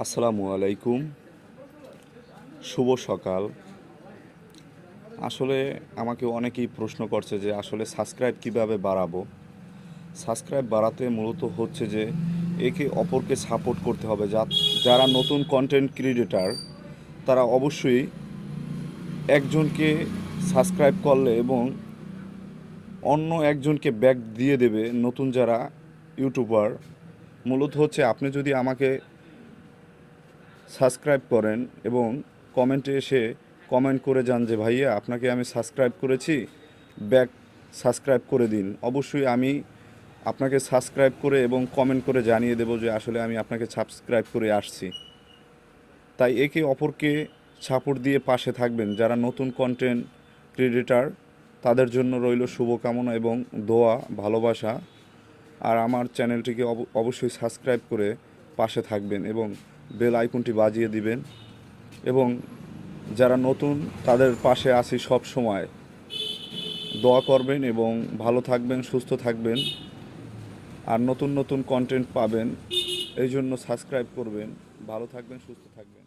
আসসালামু আলাইকুম। শুভ সকাল। আসলে আমাকে অনেকেই প্রশ্ন করছে যে আসলে সাবস্ক্রাইব কীভাবে বাড়াবো? সাবস্ক্রাইব বাড়াতে মূলত হচ্ছে যে একে অপরকে সাপোর্ট করতে হবে। যা, যারা নতুন কন্টেন্ট ক্রিয়েটার তারা অবশ্যই একজনকে সাবস্ক্রাইব করলে এবং অন্য একজনকে ব্যাক দিয়ে দেবে নতুন যারা ইউটিউবার মূলত হচ্ছে আপনি যদি আমাকে সাবস্ক্রাইব করেন এবং কমেন্টে এসে কমেন্ট করে যান যে, ভাইয়া, আপনাকে আমি সাবস্ক্রাইব করেছি, ব্যাক সাবস্ক্রাইব করে দিন। অবশ্যই আমি আপনাকে সাবস্ক্রাইব করে এবং কমেন্ট করে জানিয়ে দেবো যে, আসলে আমি আপনাকে সাবস্ক্রাইব করে আসছি। তাই একে অপরকে সাপোর্ট দিয়ে পাশে থাকবেন। যারা নতুন কন্টেন্ট ক্রিয়েটার তাদের জন্য রইল শুভকামনা এবং দোয়া, ভালোবাসা। আর আমার চ্যানেলটিকে অব- অবশ্যই সাবস্ক্রাইব করে পাশে থাকবেন এবং বেল আইকনটি বাজিয়ে দিবেন এবং যারা নতুন, তাদের পাশে আসি সব সময়। দোয়া করবেন এবং ভালো থাকবেন, সুস্থ থাকবেন। আর নতুন নতুন কন্টেন্ট পাবেন এই জন্য সাবস্ক্রাইব করবেন। ভালো থাকবেন, সুস্থ থাকবেন।